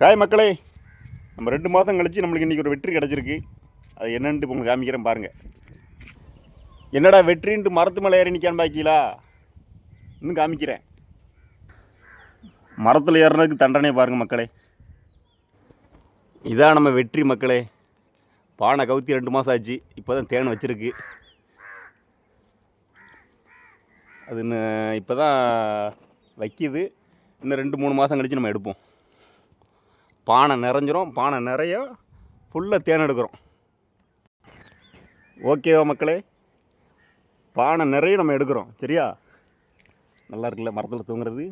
Hi மக்களே. நம்ம ரெண்டு மாதம் கழிச்சு நம்மளுக்கு இன்றைக்கி ஒரு வெற்றி கிடச்சிருக்கு. அது என்னன்ட்டு இப்போ உங்களுக்கு காமிக்கிறேன் பாருங்கள் என்னடா வெற்றின்ட்டு மரத்து மேலே ஏறி நிற்கான் பாக்கீங்களா? இன்னும் காமிக்கிறேன். மரத்தில் ஏறுறதுக்கு தண்டனை பாருங்கள் மக்களே. இதான் நம்ம வெற்றி மக்களே. பானை கவுத்தி ரெண்டு மாதம் ஆச்சு. இப்போ தான் தேன் வச்சுருக்கு. அது இன்னும் இப்போ தான் வைக்கிது. இன்னும் ரெண்டு மூணு மாதம் கழித்து நம்ம எடுப்போம். பானை நிறைஞ்சிரும் பானை நிறைய ஃபுல்லாக தேன் எடுக்கிறோம். ஓகேவா மக்களே? பானை நிறைய நம்ம எடுக்கிறோம் சரியா? நல்லா இருக்குல்ல மரத்தில் தூங்குறது?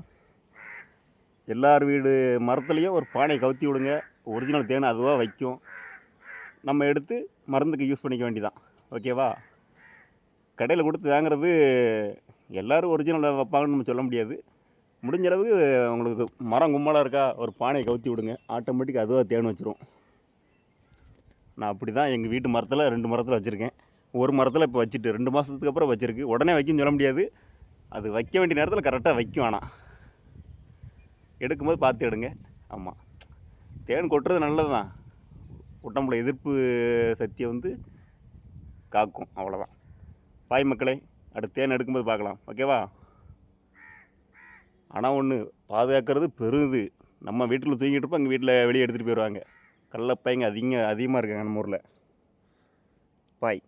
எல்லார் வீடு மரத்துலேயும் ஒரு பானை கவுத்தி விடுங்க ஒரிஜினல் தேன் அதுவாக வைக்கும். நம்ம எடுத்து மருந்துக்கு யூஸ் பண்ணிக்க வேண்டிதான் ஓகேவா? கடையில் கொடுத்து வாங்குறது எல்லோரும் ஒரிஜினலாக வைப்பாங்கன்னு நம்ம சொல்ல முடியாது. முடிஞ்ச அளவுக்கு உங்களுக்கு மரம் கும்பலாக இருக்கா ஒரு பானையை கவுத்தி விடுங்க. ஆட்டோமேட்டிக் அதுவாக தேன் வச்சிரும். நான் அப்படி தான் எங்கள் வீட்டு மரத்தில் ரெண்டு மரத்தில் வச்சுருக்கேன். ஒரு மரத்தில் இப்போ வச்சுட்டு ரெண்டு மாதத்துக்கு அப்புறம் வச்சுருக்கு. உடனே வைக்கும்னு சொல்ல முடியாது. அது வைக்க வேண்டிய நேரத்தில் கரெக்டாக வைக்கும் ஆனால் எடுக்கும்போது பார்த்து எடுங்க. ஆமாம் தேன் கொட்டுறது நல்லது தான் உடம்புல எதிர்ப்பு சக்தியை வந்து காக்கும். அவ்வளோதான் பாய் மக்களே அடுத்து தேன் எடுக்கும்போது பார்க்கலாம். ஓகேவா? ஆனால் ஒன்று பாதுகாக்கிறது பெருது. நம்ம வீட்டில் தூங்கிட்டு இருப்போம் எங்கள் வீட்டில் வெளியே எடுத்துகிட்டு போயிடுவாங்க கள்ளப்பைங்க அதிகம் அதிகமாக இருக்காங்க நம்ம ஊரில். பாய்